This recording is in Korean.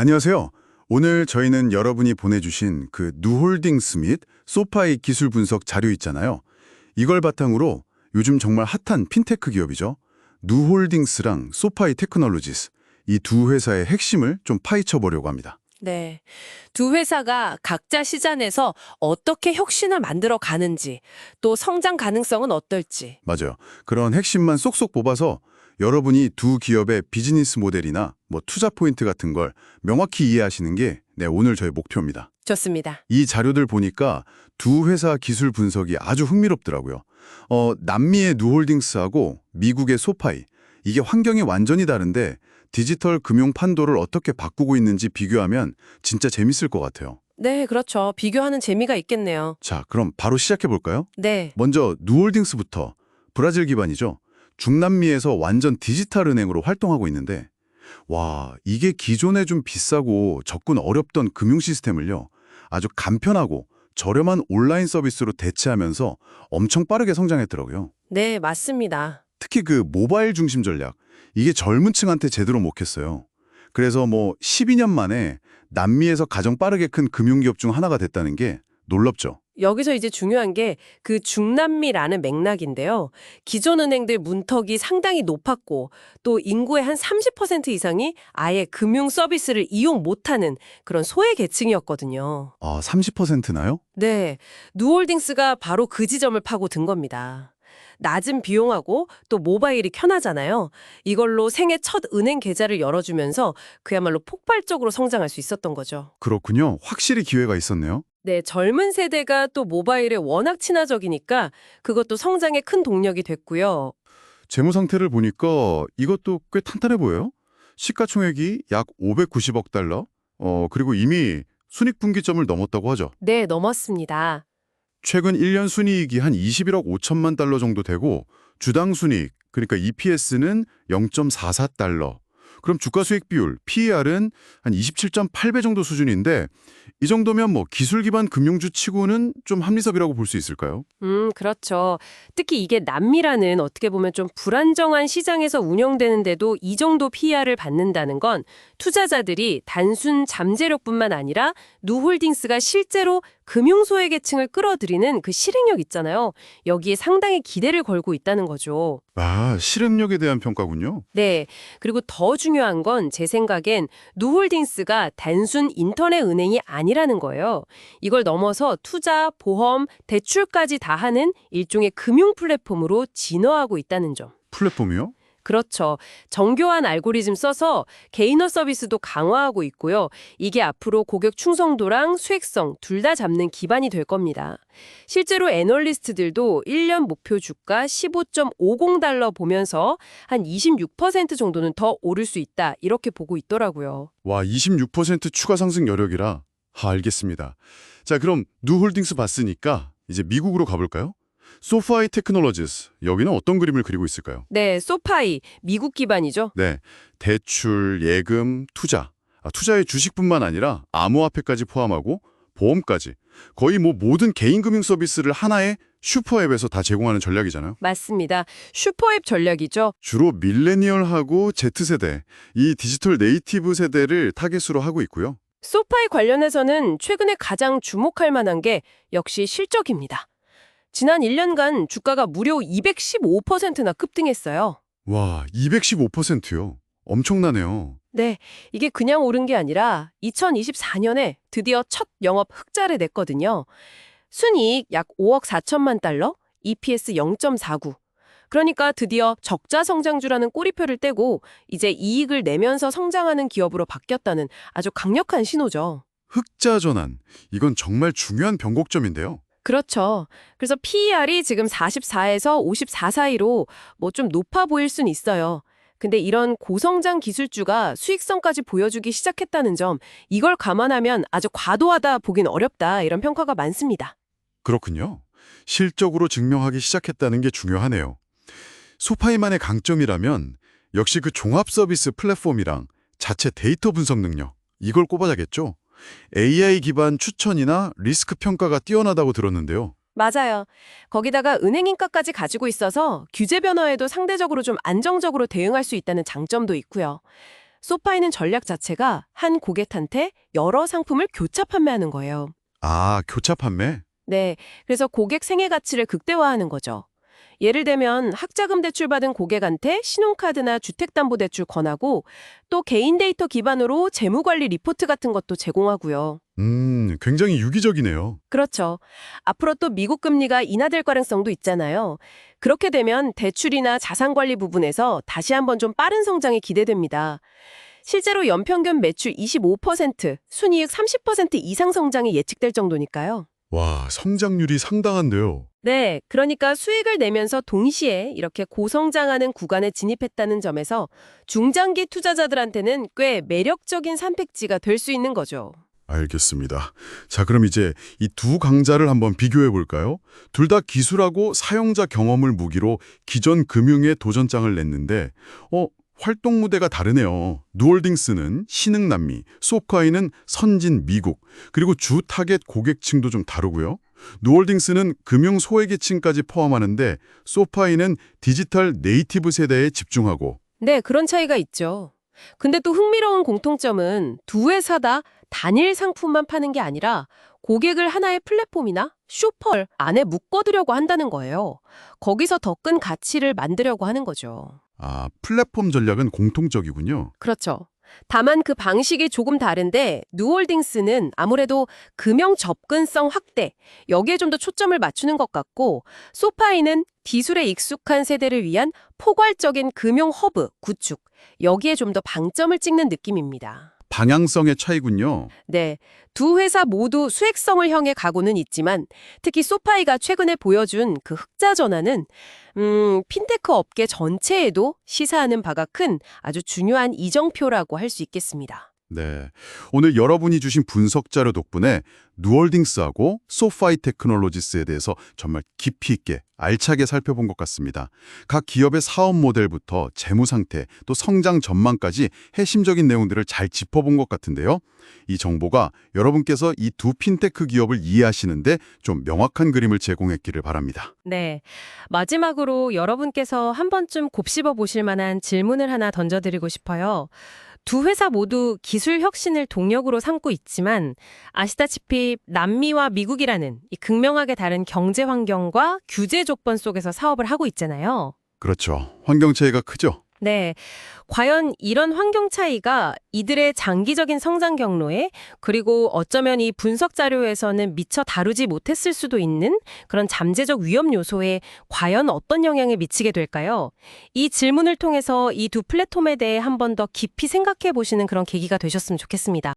안녕하세요. 오늘 저희는 여러분이 보내주신 그 누홀딩스 및 소파이 기술 분석 자료 있잖아요. 이걸 바탕으로 요즘 정말 핫한 핀테크 기업이죠. 누홀딩스랑 소파이 테크놀로지스 이 두 회사의 핵심을 좀 파헤쳐 보려고 합니다. 네. 두 회사가 각자 시장에서 어떻게 혁신을 만들어 가는지, 또 성장 가능성은 어떨지. 맞아요. 그런 핵심만 쏙쏙 뽑아서 여러분이 두 기업의 비즈니스 모델이나 뭐 투자 포인트 같은 걸 명확히 이해하시는 게 네, 오늘 저의 목표입니다. 좋습니다. 이 자료들 보니까 두 회사 기술 분석이 아주 흥미롭더라고요. 어, 남미의 누홀딩스하고 미국의 소파이. 이게 환경이 완전히 다른데 디지털 금융 판도를 어떻게 바꾸고 있는지 비교하면 진짜 재밌을 것 같아요. 네, 그렇죠. 비교하는 재미가 있겠네요. 자, 그럼 바로 시작해 볼까요? 네. 먼저 누홀딩스부터 브라질 기반이죠. 중남미에서 완전 디지털 은행으로 활동하고 있는데 와, 이게 기존에 좀 비싸고 접근 어렵던 금융 시스템을요. 아주 간편하고 저렴한 온라인 서비스로 대체하면서 엄청 빠르게 성장했더라고요. 네, 맞습니다. 특히 그 모바일 중심 전략, 이게 젊은 층한테 제대로 먹혔어요. 그래서 뭐 12년 만에 남미에서 가장 빠르게 큰 금융기업 중 하나가 됐다는 게 놀랍죠. 여기서 이제 중요한 게 그 중남미라는 맥락인데요. 기존 은행들 문턱이 상당히 높았고 또 인구의 한 30% 이상이 아예 금융 서비스를 이용 못하는 그런 소외 계층이었거든요. 아, 30%나요? 네, 누홀딩스가 바로 그 지점을 파고 든 겁니다. 낮은 비용하고 또 모바일이 편하잖아요. 이걸로 생애 첫 은행 계좌를 열어주면서 그야말로 폭발적으로 성장할 수 있었던 거죠. 그렇군요. 확실히 기회가 있었네요. 네, 젊은 세대가 또 모바일에 워낙 친화적이니까 그것도 성장에 큰 동력이 됐고요. 재무 상태를 보니까 이것도 꽤 탄탄해 보여요. 시가총액이 약 590억 달러. 어, 그리고 이미 순익 분기점을 넘었다고 하죠. 네, 넘었습니다. 최근 1년 순이익이 한 21억 5천만 달러 정도 되고 주당 순이익, 그러니까 EPS는 0.44달러. 그럼 주가 수익 비율, PER은 한 27.8배 정도 수준인데 이 정도면 뭐 기술 기반 금융주 치고는 좀 합리적이라고 볼 수 있을까요? 음, 그렇죠. 특히 이게 남미라는 어떻게 보면 좀 불안정한 시장에서 운영되는데도 이 정도 PER을 받는다는 건 투자자들이 단순 잠재력뿐만 아니라 누홀딩스가 실제로 금융 소외 계층을 끌어들이는 그 실행력 있잖아요. 여기에 상당히 기대를 걸고 있다는 거죠. 아, 실행력에 대한 평가군요. 네. 그리고 더 중요한 건 제 생각엔 누홀딩스가 단순 인터넷 은행이 아니라는 거예요. 이걸 넘어서 투자, 보험, 대출까지 다 하는 일종의 금융 플랫폼으로 진화하고 있다는 점. 플랫폼이요? 그렇죠. 정교한 알고리즘 써서 개인화 서비스도 강화하고 있고요. 이게 앞으로 고객 충성도랑 수익성 둘 다 잡는 기반이 될 겁니다. 실제로 애널리스트들도 1년 목표 주가 15.50달러 보면서 한 26% 정도는 더 오를 수 있다 이렇게 보고 있더라고요. 와, 26% 추가 상승 여력이라. 하, 알겠습니다. 자, 그럼 누홀딩스 봤으니까 이제 미국으로 가볼까요? 소파이 테크놀로지스, 여기는 어떤 그림을 그리고 있을까요? 네, 소파이 미국 기반이죠. 네, 대출, 예금, 투자. 아, 투자의 주식뿐만 아니라 암호화폐까지 포함하고 보험까지. 거의 뭐 모든 개인 금융 서비스를 하나의 슈퍼앱에서 다 제공하는 전략이잖아요. 맞습니다. 슈퍼앱 전략이죠. 주로 밀레니얼하고 Z세대, 이 디지털 네이티브 세대를 타겟으로 하고 있고요. 소파이 관련해서는 최근에 가장 주목할 만한 게 역시 실적입니다. 지난 1년간 주가가 무려 215%나 급등했어요. 와, 215%요. 엄청나네요. 네, 이게 그냥 오른 게 아니라 2024년에 드디어 첫 영업 흑자를 냈거든요. 순이익 약 5억 4천만 달러, EPS 0.49. 그러니까 드디어 적자 성장주라는 꼬리표를 떼고 이제 이익을 내면서 성장하는 기업으로 바뀌었다는 아주 강력한 신호죠. 흑자 전환. 이건 정말 중요한 변곡점인데요. 그렇죠. 그래서 PER이 지금 44에서 54 사이로 뭐 좀 높아 보일 순 있어요. 근데 이런 고성장 기술주가 수익성까지 보여주기 시작했다는 점, 이걸 감안하면 아주 과도하다 보긴 어렵다 이런 평가가 많습니다. 그렇군요. 실적으로 증명하기 시작했다는 게 중요하네요. 소파이만의 강점이라면 역시 그 종합 서비스 플랫폼이랑 자체 데이터 분석 능력, 이걸 꼽아야겠죠. AI 기반 추천이나 리스크 평가가 뛰어나다고 들었는데요. 맞아요. 거기다가 은행인가까지 가지고 있어서 규제 변화에도 상대적으로 좀 안정적으로 대응할 수 있다는 장점도 있고요. 소파이는 전략 자체가 한 고객한테 여러 상품을 교차 판매하는 거예요. 아, 교차 판매? 네, 그래서 고객 생애 가치를 극대화하는 거죠. 예를 들면 학자금 대출 받은 고객한테 신용카드나 주택담보대출 권하고 또 개인 데이터 기반으로 재무관리 리포트 같은 것도 제공하고요. 음, 굉장히 유기적이네요. 그렇죠. 앞으로 또 미국 금리가 인하될 가능성도 있잖아요. 그렇게 되면 대출이나 자산관리 부분에서 다시 한번 좀 빠른 성장이 기대됩니다. 실제로 연평균 매출 25%, 순이익 30% 이상 성장이 예측될 정도니까요. 와, 성장률이 상당한데요. 네, 그러니까 수익을 내면서 동시에 이렇게 고성장하는 구간에 진입했다는 점에서 중장기 투자자들한테는 꽤 매력적인 선택지가 될 수 있는 거죠. 알겠습니다. 자, 그럼 이제 이 두 강자를 한번 비교해 볼까요? 둘 다 기술하고 사용자 경험을 무기로 기존 금융에 도전장을 냈는데, 어, 활동 무대가 다르네요. 누홀딩스는 신흥 남미, 소카이는 선진 미국, 그리고 주 타겟 고객층도 좀 다르고요. 누홀딩스는 금융 소외계층까지 포함하는데, 소파이는 디지털 네이티브 세대에 집중하고, 네, 그런 차이가 있죠. 근데 또 흥미로운 공통점은 두 회사 다 단일 상품만 파는 게 아니라 고객을 하나의 플랫폼이나 쇼퍼 안에 묶어두려고 한다는 거예요. 거기서 더 큰 가치를 만들려고 하는 거죠. 아, 플랫폼 전략은 공통적이군요. 그렇죠. 다만 그 방식이 조금 다른데 누홀딩스는 아무래도 금융 접근성 확대, 여기에 좀 더 초점을 맞추는 것 같고 소파이는 기술에 익숙한 세대를 위한 포괄적인 금융 허브 구축, 여기에 좀 더 방점을 찍는 느낌입니다. 방향성의 차이군요. 네, 두 회사 모두 수익성을 향해 가고는 있지만 특히 소파이가 최근에 보여준 그 흑자 전환은 음, 핀테크 업계 전체에도 시사하는 바가 큰 아주 중요한 이정표라고 할 수 있겠습니다. 네. 오늘 여러분이 주신 분석 자료 덕분에 누월딩스하고 소파이 테크놀로지스에 대해서 정말 깊이 있게 알차게 살펴본 것 같습니다. 각 기업의 사업 모델부터 재무 상태, 또 성장 전망까지 핵심적인 내용들을 잘 짚어본 것 같은데요. 이 정보가 여러분께서 이 두 핀테크 기업을 이해하시는데 좀 명확한 그림을 제공했기를 바랍니다. 네. 마지막으로 여러분께서 한 번쯤 곱씹어 보실 만한 질문을 하나 던져드리고 싶어요. 두 회사 모두 기술 혁신을 동력으로 삼고 있지만 아시다시피 남미와 미국이라는 이 극명하게 다른 경제 환경과 규제 조건 속에서 사업을 하고 있잖아요. 그렇죠. 환경 차이가 크죠? 네. 과연 이런 환경 차이가 이들의 장기적인 성장 경로에 그리고 어쩌면 이 분석 자료에서는 미처 다루지 못했을 수도 있는 그런 잠재적 위험 요소에 과연 어떤 영향을 미치게 될까요? 이 질문을 통해서 이 두 플랫폼에 대해 한 번 더 깊이 생각해 보시는 그런 계기가 되셨으면 좋겠습니다.